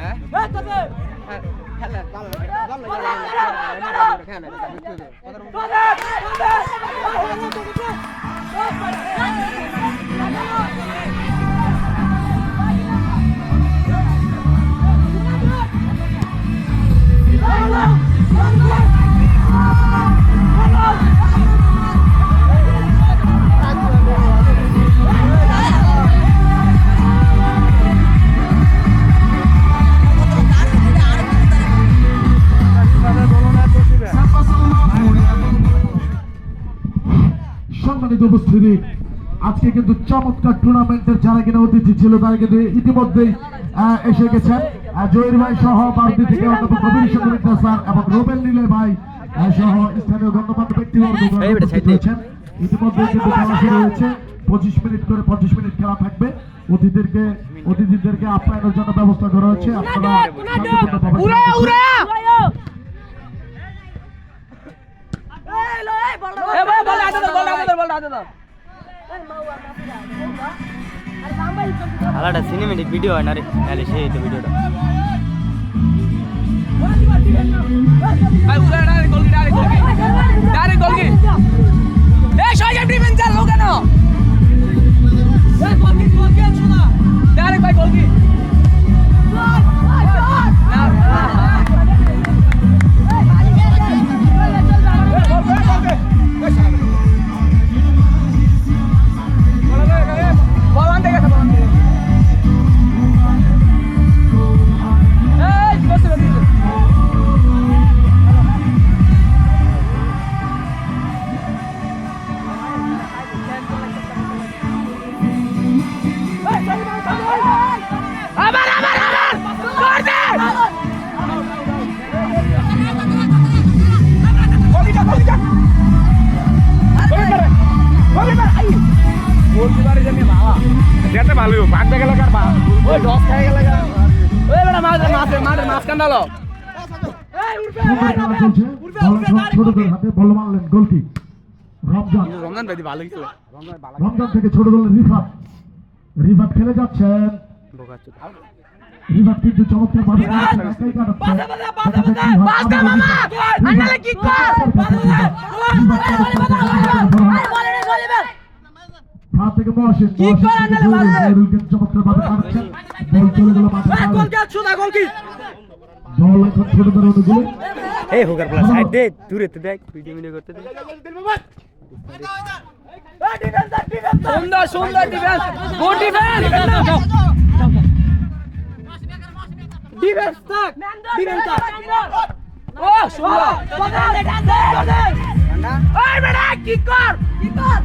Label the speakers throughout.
Speaker 1: হ্যাঁ?
Speaker 2: সম্মানিত উপস্থিতি। আজকে কিন্তু চমৎকার টুর্নামেন্টের যারা কিনা অতিথি ছিল তারা কিন্তু ইতিমধ্যেই আহ, এসে গেছেন। জহির ভাই সহ বারদি থেকে অন্যতম কবির স্যার এবং রুবেল নীলে ভাই সহ স্থানীয় গণ্যমান্য ব্যক্তিবর্গ উপস্থিত হয়েছেন ইতিমধ্যে কিন্তু খেলা শুরু হয়েছে। পঁচিশ মিনিট করে পঁচিশ মিনিট খেলা থাকবে। অতিথিদেরকে অতিথিদেরকে আপ্যায়নের জন্য ব্যবস্থা করা হচ্ছে। আপনারা শান্তিপূর্ণভাবে খেলা করছেন।
Speaker 3: আলাদা সিনেমেটিক ভিডিও হয় না রে তাহলে সেই তো ভিডিওটা
Speaker 4: যেতে ভালো বাদ গেলে কার বা ওই দশ খাই গেলে
Speaker 2: চলছে বল ছোটদের হাতে বল মারলেন গোলকি রমজান
Speaker 4: রমজান ভালো
Speaker 2: থেকে ছোট দলের রিফাত রিফাত খেলে যাচ্ছেন রিফাত কিন্তু চমৎকার কাটাচ্ছে। দেখা যাক কি হয়। আবারও রিফাত। রিফাত হাত থেকে মহাসিন মহাসিন থেকে জহুরুল, জহুরুল কিন্তু চমৎকার ভাবে কাটাচ্ছেন বল চলে গেল মাঠের বাইরে। বল এখন ছোট দলের অনুকূলে
Speaker 3: এই হোকার প্লাস সাইড দে দূরে তো দেখ ভিডিও ভিডিও করতে দে।
Speaker 1: সুন্দর সুন্দর ডিফেন্স গুড ডিফেন্স ডিফেন্স থাক ডিফেন্স থাক। ও সুন্দর। ওই বেটা কি কর? কি কর।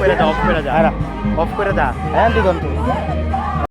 Speaker 3: করে দা অফ করে দা অফ করে দা হ্যাঁ দিগন্ত।